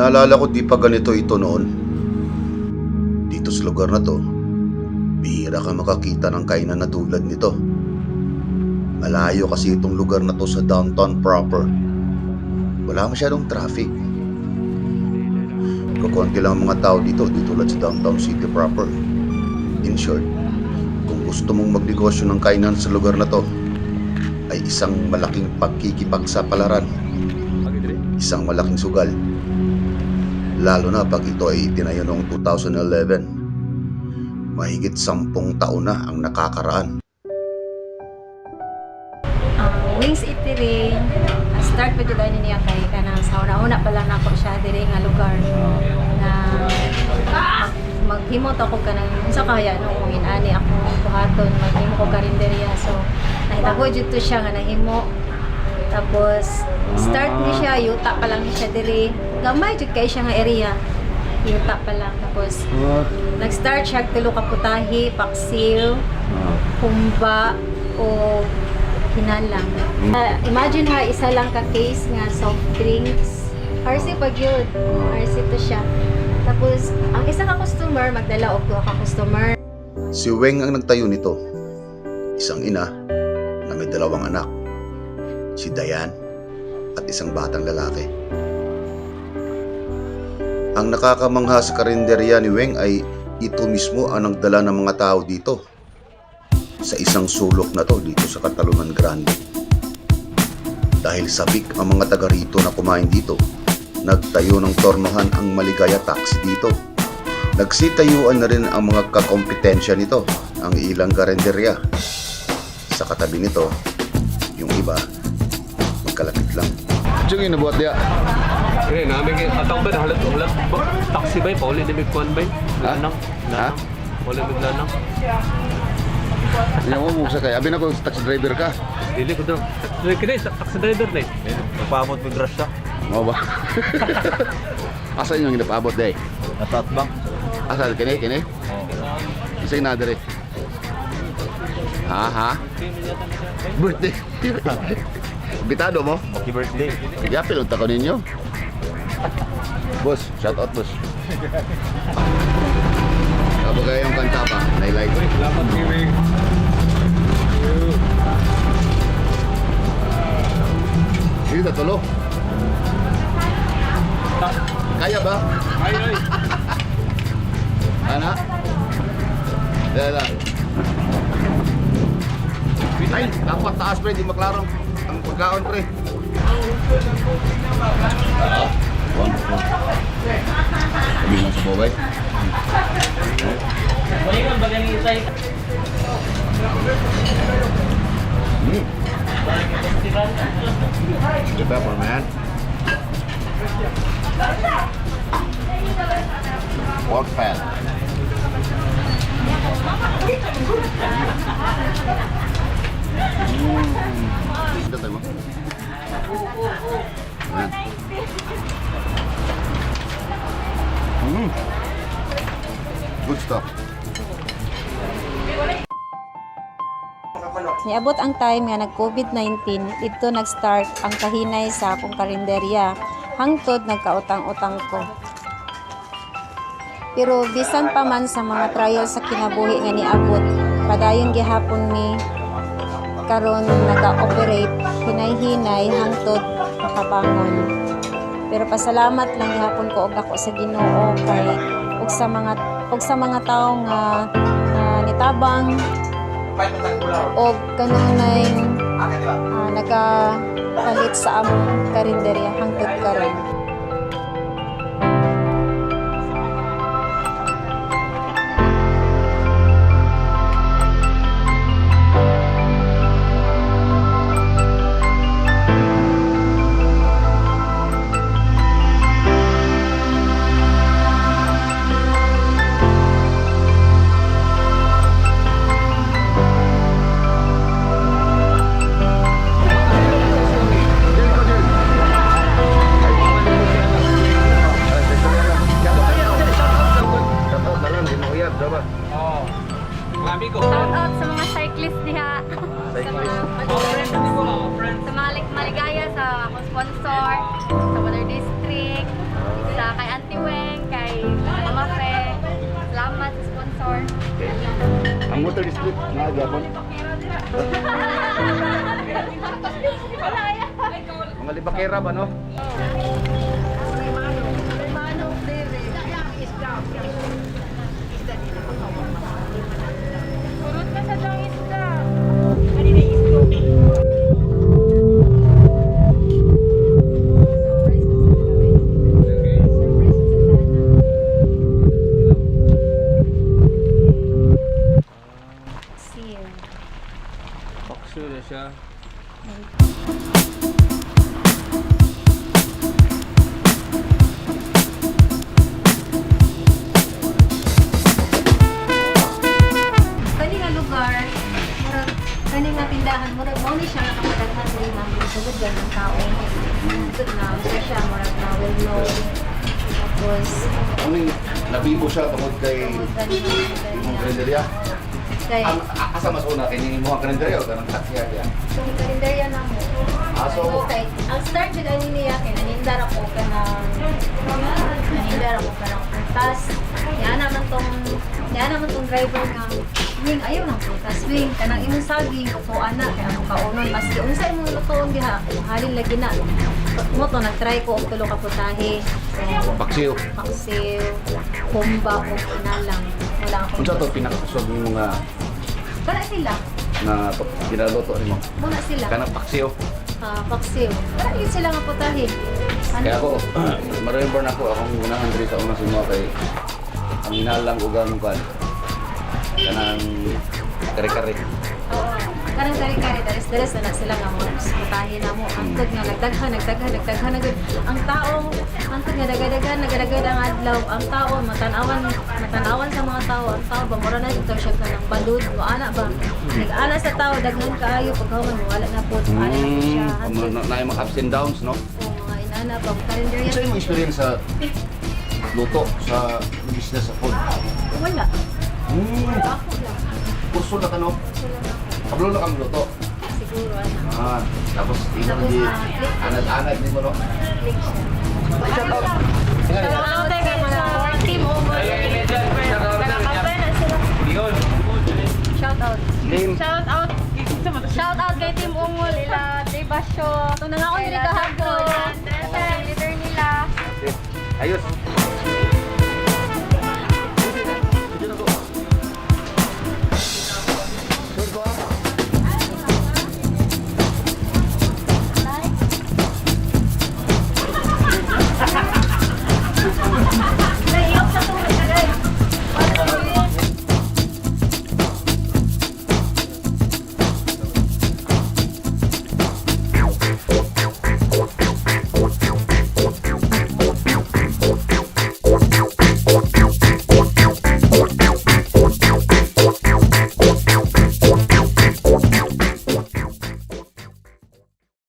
Naalala ko di pa ganito ito noon. Dito sa lugar na to, bihira ka makakita ng kainan na tulad nito. Malayo kasi itong lugar na to sa downtown proper. Wala masyadong traffic. Kukunti lang ang mga tao dito, di tulad sa downtown city proper. In short, kung gusto mong magnegosyo ng kainan sa lugar na to, ay isang malaking pagkikipagsapalaran, isang malaking sugal. Lalo na pag ito ay itinayo noong 2011. Mahigit sampung taon na ang nakakaraan. ang Wings Eatery, uh, start pa jud niya kay kanang sa una-una pa lang nako siya diri nga lugar na mag- maghimot ako kanang unsa kaya no kung inani ako buhaton maghimo ko karinderya so nahitabo jud to siya nga nahimo tapos start ni siya yuta pa lang siya diri gamay jud kay siya nga area yuta pa lang tapos nag-start siya tulo ka putahi paksiw humba o hinalang. Ah, imagine ha, isa lang ka case nga soft drinks. RC pag yun. RC to siya. Tapos, ang isa ka customer, magdala og duha ka customer. Si Weng ang nagtayo nito. Isang ina na may dalawang anak. Si Dayan at isang batang lalaki. Ang nakakamangha sa karinderya ni Weng ay ito mismo ang nagdala ng mga tao dito sa isang sulok na to dito sa Catalunan Grande. Dahil sabik ang mga taga rito na kumain dito, nagtayo ng tornohan ang Maligaya Taxi dito. Nagsitayuan na rin ang mga kakompetensya nito, ang ilang karinderya. Sa katabi nito, yung iba, magkalapit lang. Yung inabuhat dia. Eh, namin kay atang ba halat halat taxi ba pauli di bigkuan ba? Ha? Lanang. Ha? Pauli biglanang. Yan mo sa kay. Abi na ko taxi driver ka. Dili ko daw. Taxi driver na. Eh, nagpaamot mo grasya. Mo ba? Asa yung ginapaabot day? Natatbang. Asa kini kini? Isa na dire. Ha ha. Birthday. Bitado mo? Happy birthday. Yapil unta ko ninyo. Boss, shout out boss. Kabo kayo yung kanta pa, nailike. Salamat kini. Sige na tulo. Kaya ba? Ay ay. Ana? Dala. Ay, dapat taas pre, di maklaro ang pagkaon pre. Ah, wonderful. Kami sa bobay. Mm. Good pepper, man. Pork fat. Stuff. Niabot ang time nga nag-COVID-19, dito nag-start ang kahinay sa akong karinderya. Hangtod nagkautang-utang ko. Pero bisan pa man sa mga trial sa kinabuhi nga niabot, padayon gihapon mi karon naka-operate hinay-hinay hangtod makabangon. Pero pasalamat lang gihapon ko og ako sa Ginoo kay ug sa mga ug sa mga tawo nga nga nitabang og kanunay uh, nagapalit sa among karinderya hangtod karon. sa Water District, sa kay Auntie Weng, kay Mama Fe. Salamat sa sponsor. Ang Water District, na gapon. Mga libakera ba no? Nabibo siya tungkol kay sugod gani imong ng kalendarya? kay Ang a- asa mas una kay ning imong kalendarya o kanang taksiya niya? so yung kalendarya na mo. Ah, so- okay. Ang start jud ani niya kay nanindar ako ka ng nanindar ako ka ng prutas. Yan naman tong yan naman tong driver nga Wing, ayaw ng prutas, Wing. Kanang imong saging, upo ana, kaya ako kaunon. Maski unsa imong lutoon diha, halin lagi na. Mo to, nag-try ko og tulo ka putahe. So, Paksiw. paksiw, kumba, o inalang. Wala akong... Unsa to pinakakusog ng mga Kana sila. na to, ginaloto nimo? Muna sila. Kanang paksiw. Ah, paksiw. Kana yun sila nga putahe. Ano? Kaya ako, ma-remember na ako, akong unahan diri sa una simo kay ang hinalang ugang kan. Kanang kare-kare. Oo. Karang kari-kari, dares-dares na na sila nga mo. Putahe na mo. Angkod nga, nagdaghan, nagdaghan, nagdaghan. nagdaghan. Ang tao, angkod nga, dagadagan, nagadagad ang adlaw. Ang tao, matanawan, matanawan sa mga tao. Ang tao, ba, mura na ito siya ka ng balud. O ana ba? Nag-ana sa tao, daghan kaayo. Pagkawan, wala na po. Ana na siya. Mm, na, mga ups and downs, no? Inana ba? Kalendarya. Ano yung experience sa luto sa business sa food? Wala. Hmm, kurso na ka, no? Wala na. Kablo na kang luto. Siguro, ano. Ah, tapos Tapos, di ah, anad-anad ni mo, no? Shout out. Tingnan niya. Ano tayo sa team over. Shout out. Name. Shout out. Shout out kay Team Ungol ila Debasyo. Ito na nga ako nila kahapon. Leader nila. Ayos.